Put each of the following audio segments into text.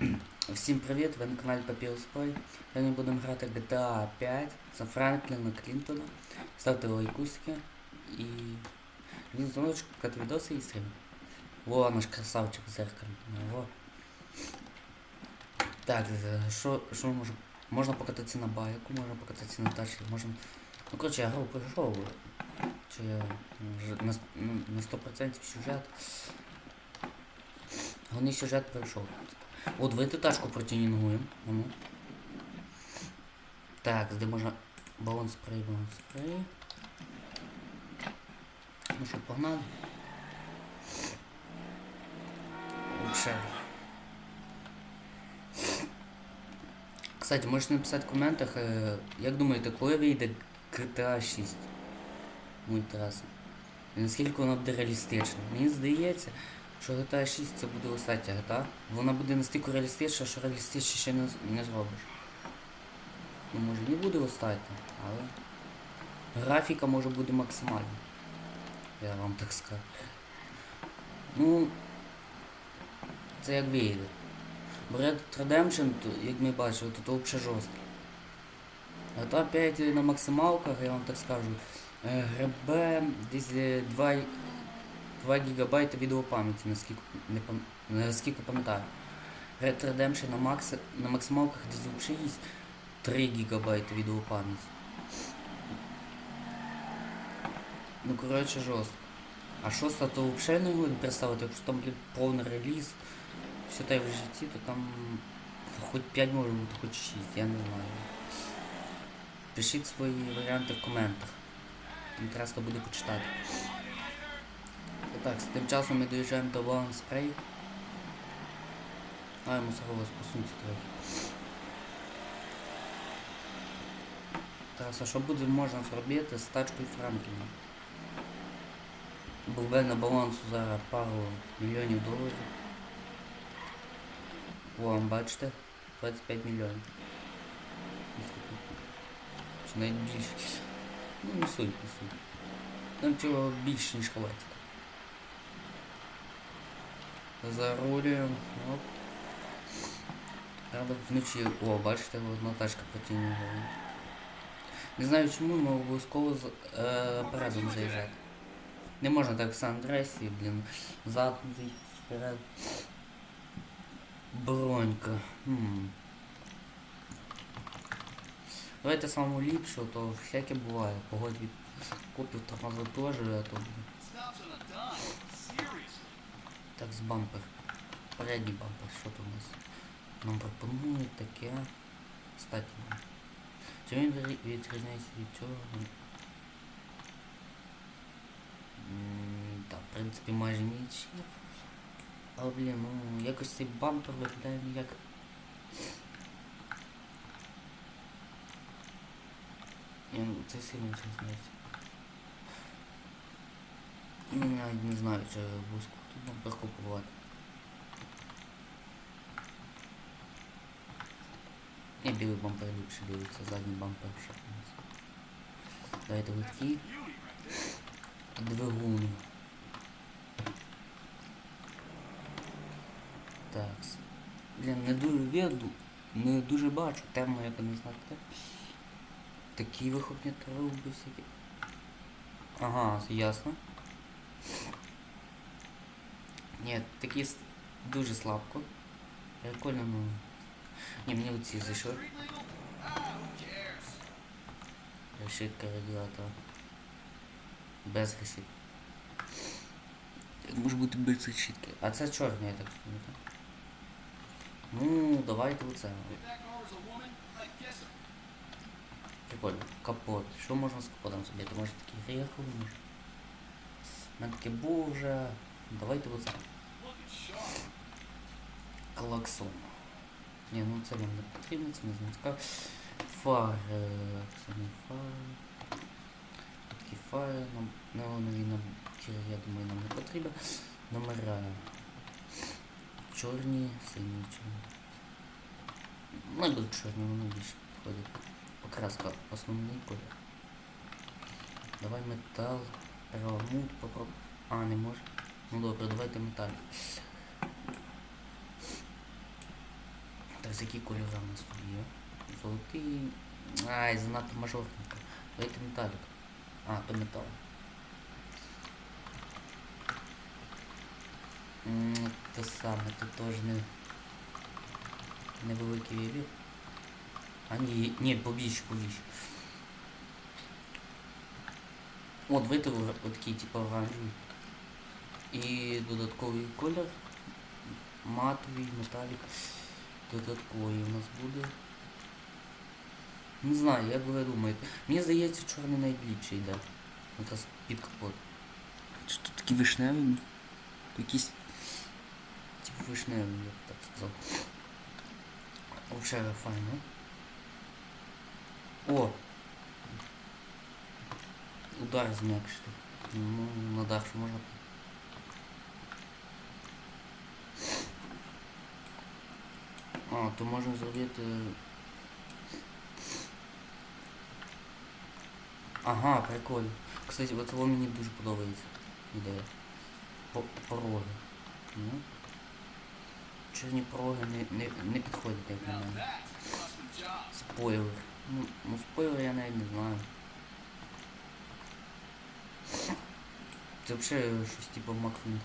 Всім привіт, ви на каналі Play. Сьогодні будемо грати GTA 5 за Франкліна Клінтона. Ставте лайкусики і він дзвоночку, кати відоси і стріми. Во наш красавчик в зеркалі. Во. Так, що, що може? Можна покататися на байку, можна покататися на тачці, можна... Ну коротше, я гру пройшов. Чи я на, ну, на 100% сюжет. Головний сюжет пройшов. От давайте тачку протюнінгуємо. А Ну. Так, де можна балон спрей, балон спрей. Ну що, погнали? Лучше. Кстати, можете написати в коментах, е, як думаєте, коли вийде GTA 6? Мой траса. Наскільки вона буде реалістична? Мені здається, що GTA 6 це буде остання GTA. Вона буде настільки реалістична, що реалістичніше ще не, не зробиш. Ну може не буде остання, але графіка може бути максимальна. Я вам так скажу. Ну це як вийде. Бо Red Redemption, як ми бачили, то, то взагалі жорстко. GTA 5 на максималках, я вам так скажу, е, гребе десь е, 2 2 гігабайти відеопам'яті, наскільки не пам... наскільки пам'ятаю. Red Redemption на, макс... на максималках десь взагалі є 3 гігабайти відеопам'яті. Ну коротше жорстко. А шоста то взагалі не можу представити, якщо там блін, повний реліз, все так в житті, то там хоч 5 може бути, хоч 6, я не знаю. Пишіть свої варіанти в коментах. Інтересно буде почитати. Так, тим часом ми доїжджаємо до Spray. А йому сарова спасунься трохи. Тарас, а що буде можна зробити з тачкою Франкліна? Був би на балансу зараз пару мільйонів доларів. О, бачите? 25 мільйонів. Чи навіть більше. Ну не суть, не суть. Там цього більше, ніж хватить. Зарулюємо. Оп. Правда вночі. О, бачите, одна тачка потягнула. Не знаю чому, але обов'язково з- е, передом заїжджати. Не можна так в Сан-Андресі, блін, заїхати вперед. Бронька. Хм. Давайте самому ліпшу, то всяке буває. Погодь від купив тормоза теж, а то так з бампер. Передній бампер, що тут у нас? Нам пропонують таке. Кстати. Чим він відрі- відрізняється від цього? Так, в принципі, майже нічого. Але, блін, ну, якось цей бампер виглядає як... Ну, це сильно не Ну, навіть не знаю, чи вузько тут бампер купувати. Ні, білий бампер ліпше дивиться, задній бампер нас. Давайте легкі. Двигун. Так. Блін, не дуже видно, не дуже бачу, темно, як не знати. Такі вихопні труби всякі. Ага, ясно. Ні, такі дуже слабко. Прикольно, ну. Ні, мені оці зайшли. Решітка радіатора. Без решітки. Як може бути без решітки? А це чорний, я так пам'ятаю. Ну, давайте оце. Прикольно. Капот. Що можна з капотом зробити? Може такий грехов, може. У мене таке був вже. Давайте оце. Клаксон. Ні, ну це нам не потрібно, це не знаю. Фар. е, Це не фар. Такі фари. Нам неонові набір, я думаю, нам не потрібно. Номера. Чорні, сині, чорні. Ну, будуть чорні, вони більше підходять. Покраска основний колір. Давай метал. Перламут попробуй. А, не може. Ну добре, давайте металь. З які кольори у нас тут є? Золотий. Ай, занадто мажорненько. Давайте металік. А, то метал. М, Те саме, тут теж не... Невеликий вибір. А ні, ні, побільше, побільше. От давайте ора- отакий типу оранжевий. І додатковий колір. Матовий, металік. Додатковий у нас буде. Не знаю, як ви думаєте. Мені здається, чорний найліпший йде. Якраз під капот. Чи тут такий вишневий? ну? Якийсь. Типу вишневий, я б так сказав. Взагалі файно. О! Удар зм'якшити. Ну, надавши можна. А, то можна зробити. Ага, прикольно. Кстати, цього мені дуже подобається. Ідея. По- Пороги. Ну. Чорні пороги не, не, не підходять, як на мене. Спойлер. Ну, ну спойлер я навіть не знаю. Це взагалі щось типу Маквін.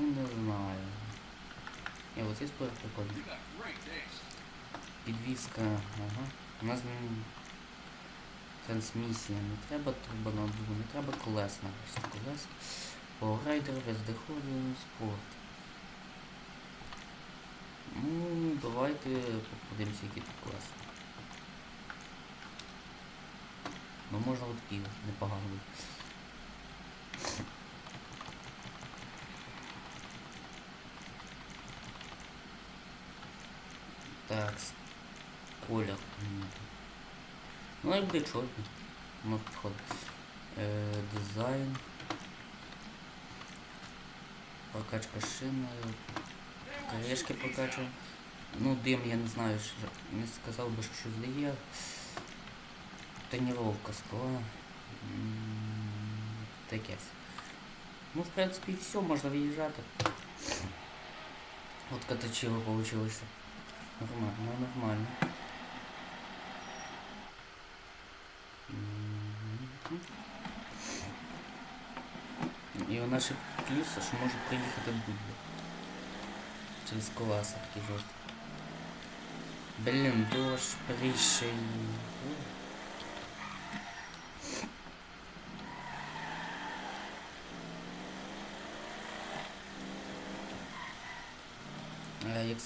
Ну не знаю. Ні, оцей спойлер прикольний. Підвізка, ага. У нас трансмісія, не треба турбонаддуву, не треба колес нарешті. Колес. Пограйдер, вездеходи, спорт. Ну, давайте подивимося, які тут колеса. Ну можна от такі непогано. Так, с- колір. поміняти. Ну і буде чорний. Ну, підходить. Е, дизайн. Прокачка шини. Колешки прокачуємо. Ну, дим я не знаю, що не сказав би, що щось дає. Тоніровка скла. М, Таке. Ну, в принципі, все, можна виїжджати. От катачило получилося. Нормально, ну, нормально. и у наших плюси, що може приїхати. Через колеса такі жорсткі. Блін, дощ, приший.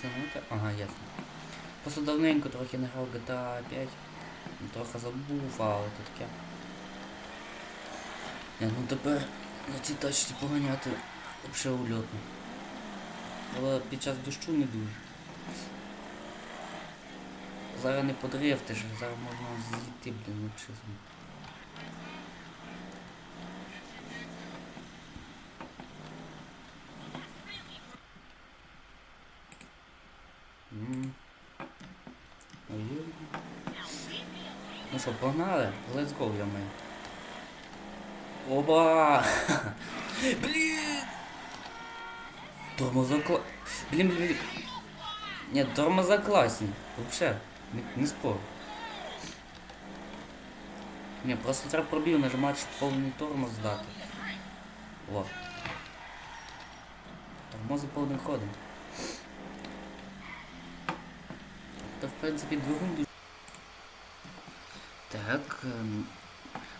Наука? Ага, ясно. Просто давненько трохи не грав GTA 5. Трохи забув, але то таке. Ні, ну тепер на цій тачці поганяти взагалі ульотно. Але під час дощу не дуже. Зараз не подрифтиш, зараз можна зійти, блін, ну чесно. Що, погнали? Let's go, я маю. Оба! Блін! Тормоза кла... Блін, блін, блін. Ні, тормоза класні. Вообще, не, спор. Ні, просто треба пробіг нажимати, щоб повний тормоз здати. О. Тормози повним ходом. Та в принципі двигун. Так. ем,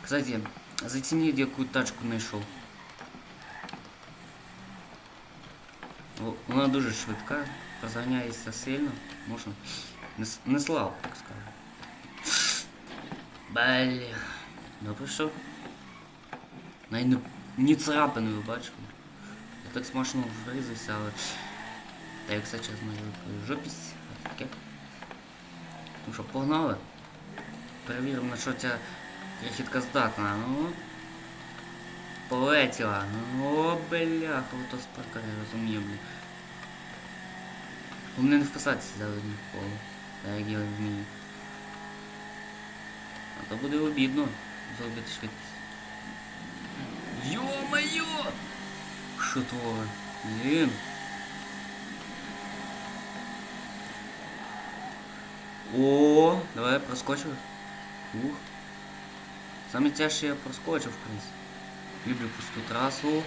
Кстати, зацініть, яку тачку знайшов. Вона дуже швидка, розганяється сильно, можна. Не, не слав, так скажу. Бля. Добре, що? Навіть не, ні царапини ви бачили. Я так смачно врізався, але... Та як все чесно, я жопість, таке. Ну що, погнали? Перевіримо, на що ця крихітка здатна. Ну. Полетіла. Ну, о, бляха, ото спарка, я розумію, блін. Головне не вписатися зараз ніколи. Так як я вмію. А то буде обідно зробити швидкість. Йо-моє! Що творить? Блін. О, давай я проскочив. Ух. Саме тяжче я проскочив, в принципі. Люблю пусту трасу.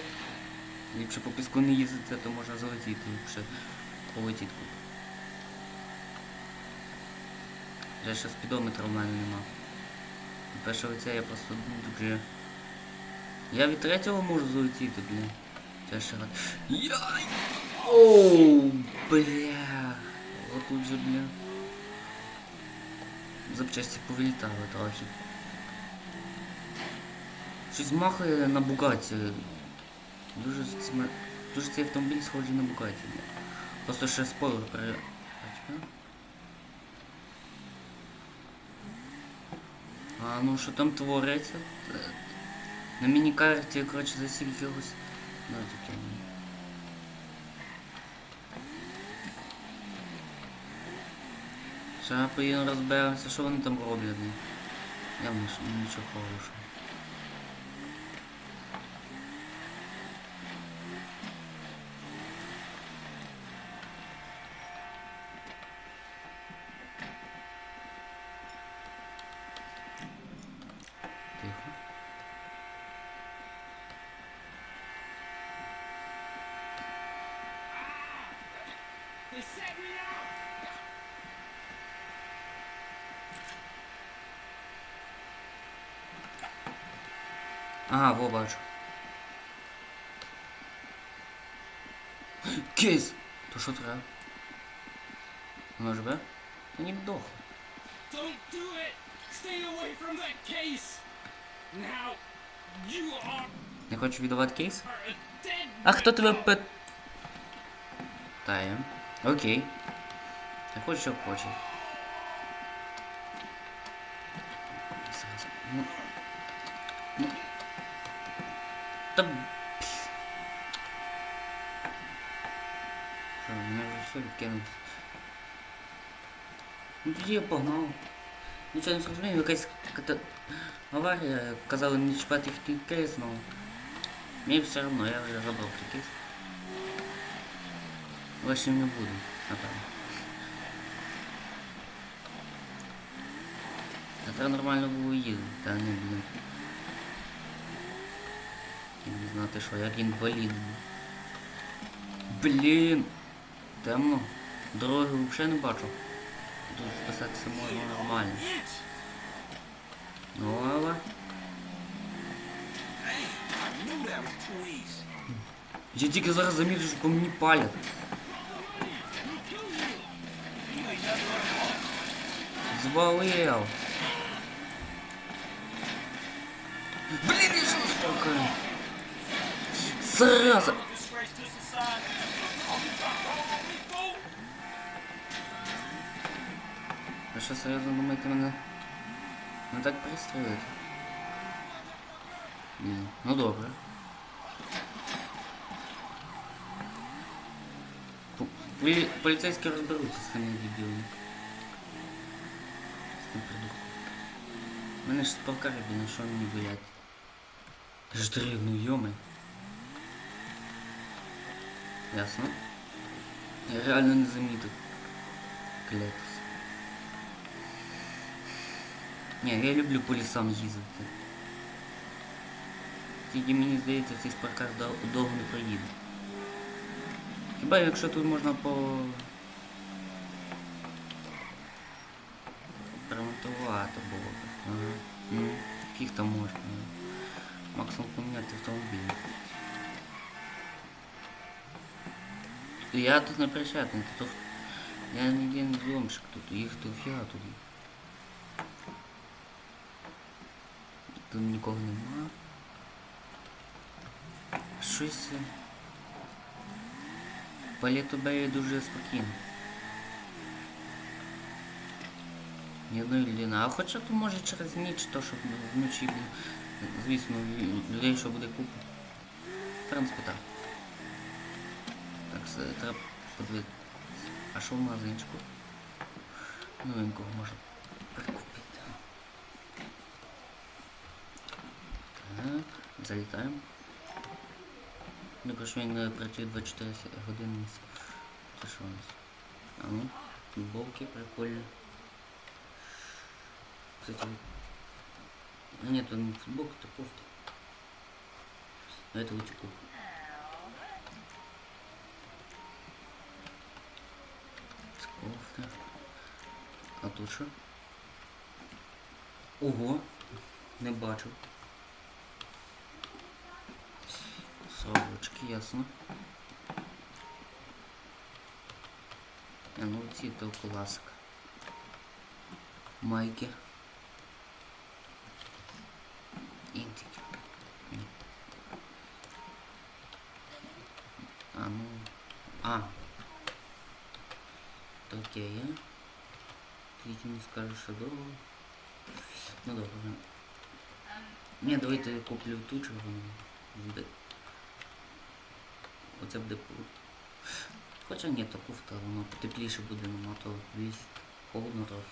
Ліпше по піску не їздити, то можна залетіти, ліпше полетіти куди. Я ще спідометра в мене нема. Перше лице я просто дуже... Я від третього можу залетіти, блін. Це ще. Яй! Оу, бля. Отут же, бля. Запчасті повилітали трохи. Щось махає на Бугаті. Дуже, сме... Дуже цей автомобіль схожий на Бугаті. Просто ще спойлер. Бачите? А ну що там твориться? Е, На міні-карті, коротше, засів якогось. Ну таке. Ще поїдемо розберемося, що вони там роблять. Я Явно нічого хорошого. Ага, во бачу. Кейс! То що треба? Воно живе? Та ніби дохло. Don't do it! Stay away from that case! Now, you are Не хочу віддавати кейс? А хто тебе пит... Тає. Окей. Я хочу, що хоче. Ну. Та... Що, мене вже все відкинулося. Ну тоді я погнав. Нічого не зрозумів, якась аварія, казали не чіпати їхній кейс, але... Мені все одно, я вже забрав такий. Лише не буду, напевно. Треба нормально було їздити, та не блін. Не знати що, як інвалід. Блін. Темно. Дороги взагалі не бачу. Тут списатися можна нормально. Ну, але... Я тільки зараз замітив, що по мені палять. Звалив. Блін, я що спокою. Сразу. Disgrace to society. Ви що серйозно думаєте мене? Не так пристроїти? Ні. Ну добре. Пу- полі- Поліцейські розберуться з цими дебілами. З тим продуктом. У мене ж спалкари, блін, що мені боять? Я ж дрив, ну йоми. Ясно? Я реально не замітив. Клятись. Ні, я люблю по лісам їздити. Тільки мені здається, цей спаркар дов- довго не проїде. Хіба якщо тут можна по... Перемонтувати було б. Ага. Ну, яких там можна. Максимум поміняти автомобіль. Я тут не причетний, тут я не зйомщик тут, їх тут тут. Тут нікого нема. Щось. е, По Літобеї дуже спокійно. Ні одної людини. А хоча то може через ніч, то щоб вночі, звісно, людей, що буде. В принципі так. Так, все, треба подивитися. А що в магазинчику? Новенького можна прикупити. Так, залітаємо. Також він е, працює 24 с- години. на с- Це що у нас? А ну, футболки прикольні. Кстати, а нет, он футболка, то кофта. А это вот А тут що? Ого! Не бачив. Совочки, ясно. А ну ці то класика. Майки. Інтики. Ні. А ну. А. Я а? Ти не скажеш, що довго. Ну добре. Ні, давайте я куплю ту червону. Оце буде. Хоча ні, то кофта, воно тепліше буде, ну то весь холодно трохи.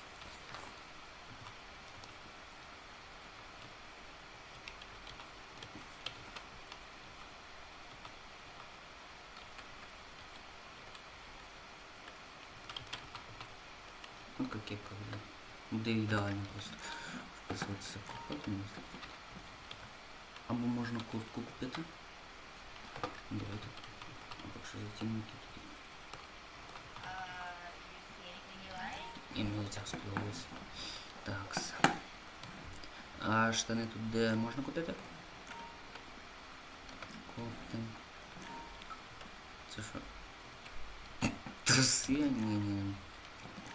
Ну как я когда. Буде ідеально просто вписуватися в кохоту. Або можна куртку купити. Давайте. Або що за цінники такі. І мені ця сподобалось. Такс. А штани тут де можна купити? Кофти. Це що? Труси?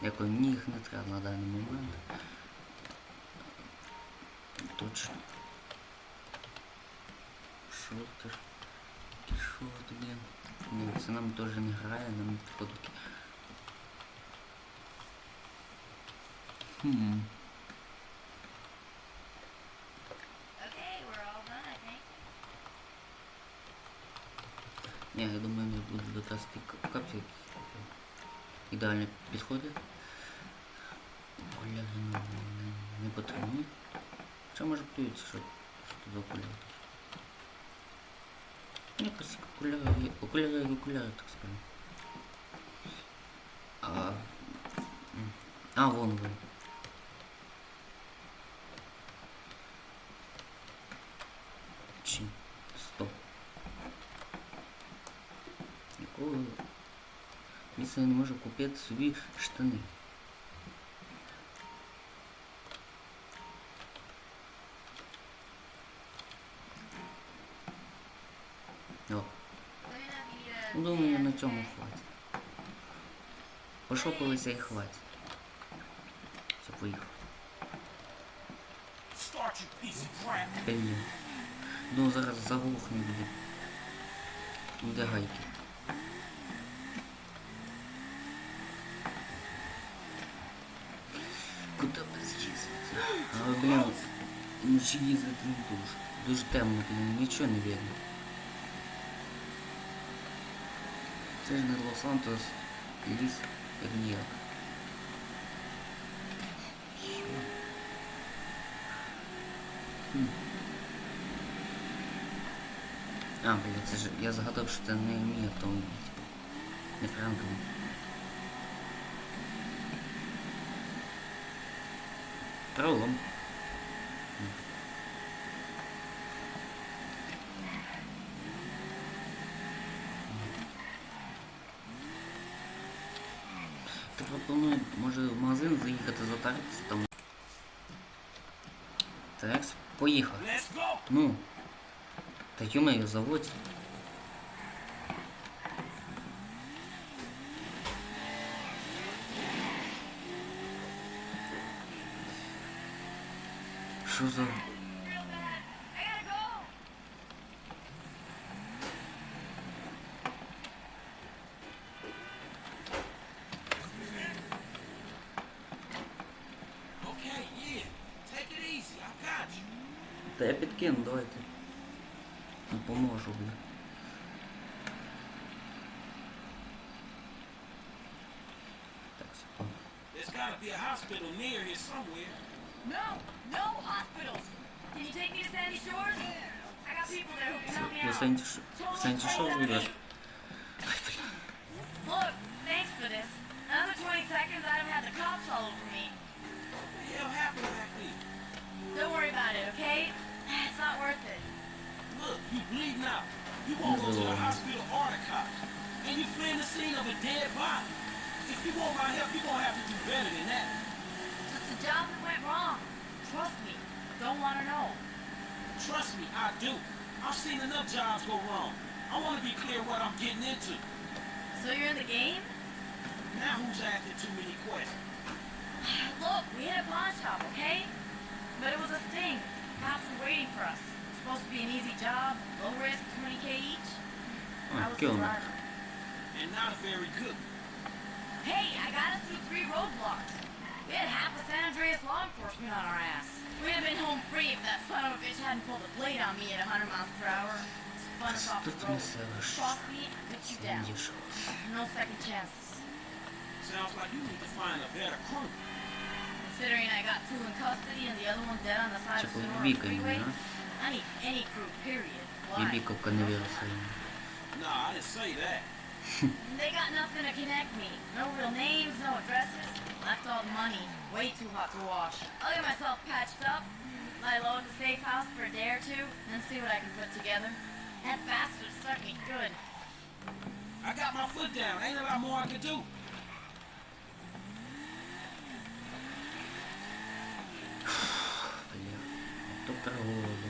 Ні. Якої ніг не треба на даний момент. Точно. Шорти. ж. Які шорти, блін. Ні, це нам теж не грає, нам підходить. Хм. Okay, we're all done, I think. Ні, я думаю, не буду якраз ті к- капці Ідеально не, не, потрібні. Що може плюється, що, що тут окуляри? Якось окуляри, окуляри, окуляри, так скажемо. А, а вон вон. Чи? Стоп. Якого місця я не можу купити собі штани? О, Clear enough, you need a ну, думаю, pen, на цьому хватить. Пошопилися і хватить. Все, поїхав. Блін. Ну зараз заглухне буде. Буде гайки. Куди без їздити? А, блін, вночі їздити не дуже. Дуже темно, блін, нічого не видно. Це Лос-Сантос, ліс, як ніяк. А, блін, це ж я згадав, що це не мій автомобіль. типу. Не Франклін. Пролом. Ти пропоную, може, в магазин заїхати затаритися там. Так, поїхав. Ну, та ё-моё, заводь. Що за... hospital near here somewhere. No, no hospitals. Can you take me to Sandy Shores? I got people there who can help me out. Sandy, Sandy Shores we got. Look, thanks for this. Another 20 seconds, I'd have had the cops all over me. What the hell happened back there? Don't worry about it, okay? It's not worth it. Look, you bleeding out. You won't go to the um, hospital or the cops. And you flee the scene of a dead body. If you want my help, you're gonna have to do better than that. It's a job that went wrong. Trust me. Don't want to know. Trust me, I do. I've seen enough jobs go wrong. I want to be clear what I'm getting into. So you're in the game? Now who's asking too many questions? Look, we hit a pawn shop, okay? But it was a sting. Cops were waiting for us. It's supposed to be an easy job, low risk, 20k each. Oh, I was the driver. And not very good. Hey, I got us through three roadblocks. We had half of San Andreas law enforcement on our ass. We'd have been home free if that son of a bitch hadn't pulled a blade on me at 100 miles per hour. Spun us off the road. Cross me, I put you down. No second chances. Sounds like you need to find a better crew. Considering I got two in custody and the other one dead on the side of the freeway, I need any crew, period. Why? Nah, I didn't say that They got nothing to connect me. No real names, no addresses. Left all the money. Way too hot to wash. I'll get myself patched up, lie low at the safe house for a day or two, and see what I can put together. That bastard stuck me good. I got my foot down. Ain't a lot more I can do. Бля. Доктор голову.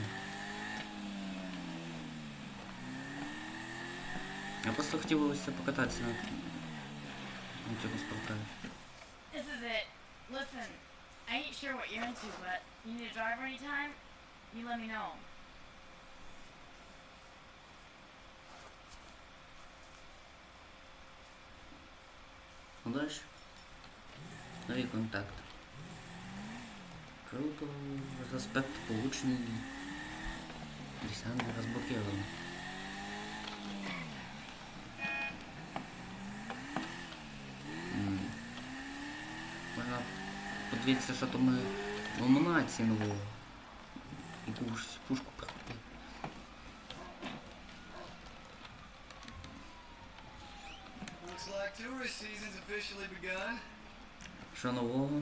Я просто хотів ось покататися на, на цьому спорталі. This is it. Listen, I ain't sure what you're into, but you need a driver anytime? You let me know. Ну дальше. Нові контакти. Круто. Респект получений. Десятки розблокировано. М. Можна подивитися, що там ми номінації нового. Яку ж пушку прикупили. Що нового?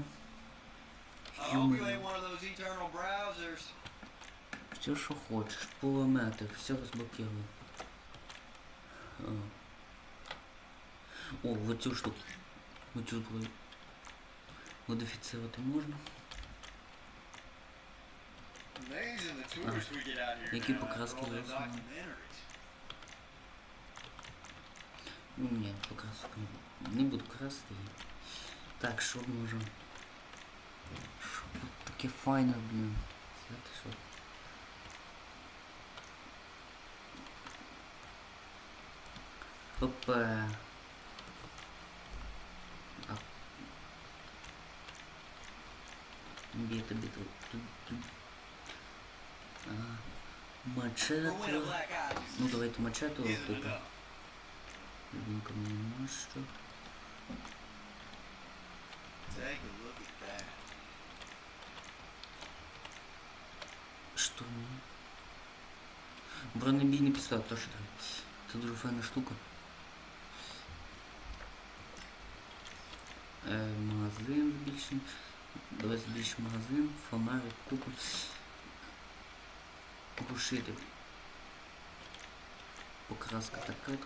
Все, що хочеш, пулемети, все розблокировано. О, вот цю штуку. Вот цю зброю. Модифіцировати можна. Here Які покраски documentaries. Ну, ні, покраску не, буду красити її. Так, що можемо? Що таке файне, блін. Знаєте що? Опа. Біта, біта. Тут, тут. А. For when a Мачете. black eye Ну давайте мачете isn't тут. enough. Любенько мені що. Take a look at that. Що мені? Бронебійний пістолет теж треба. Це дуже файна штука. Е, магазин збільшений. Давай збільшимо магазин, фонарик, купу. Глушитель. Покраска така.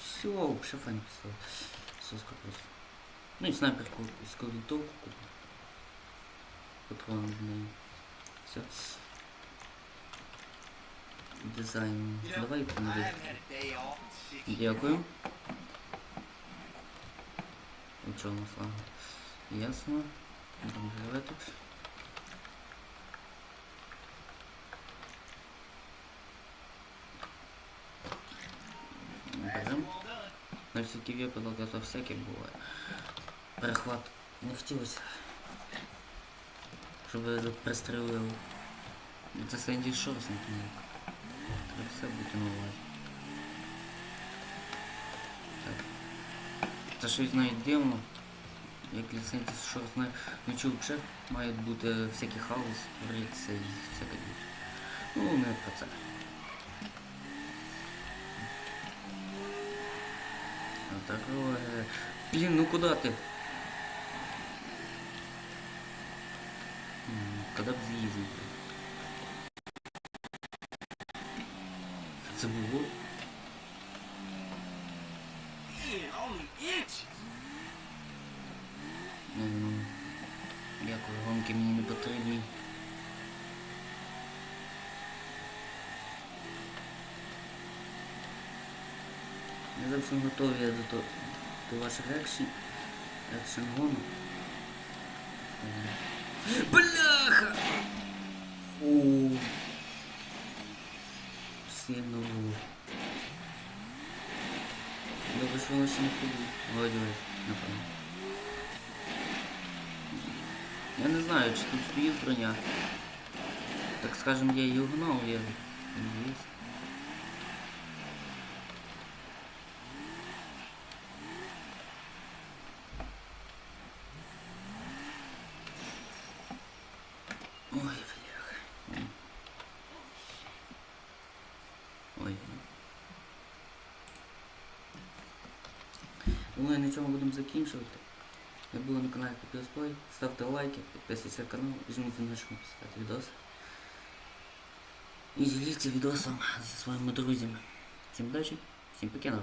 Все, вообще файний пістолет. Соска просто. Ну і снайперку з винтовку куплю. Патрони в неї. Все. Дизайн. You know, Давайте У чому слава? Ясно. Там живе тут. That's Берем. well done. На всякий випадок, а то всяке буває. Перехват. Не хотілося. Щоб ви пристрелили. Це Сенді Шорс, наприклад. Треба все бути на увазі. Так. Це щось навіть дивно. як ліцензія, що знаю, ну чув, ще мають бути всякі хаос, твориться і всяке більше. Ну, не про це. Так, е, блін, ну куди ти? Куди б з'їздив? Це було? Man, only inches. Не, ну, дякую, гонки мені не потрібні. Готовий до, то- до ваших екшн, екшн гонок. Е, Бляха! О, сильно було. Добре, що воно ще не ходить. Напевно. Я не знаю, чи тут стоїть броня. Так скажем, я її угнав, я надіюсь. Ой, бляха. Ой. Думаю, на цьому будемо закінчувати. Ви були на каналі Копіосплей. Ставте лайки, підписуйтесь на канал і жміть нажку писати відоси. І діліться відосом зі своїми друзями. Всім удачі, всім покинув.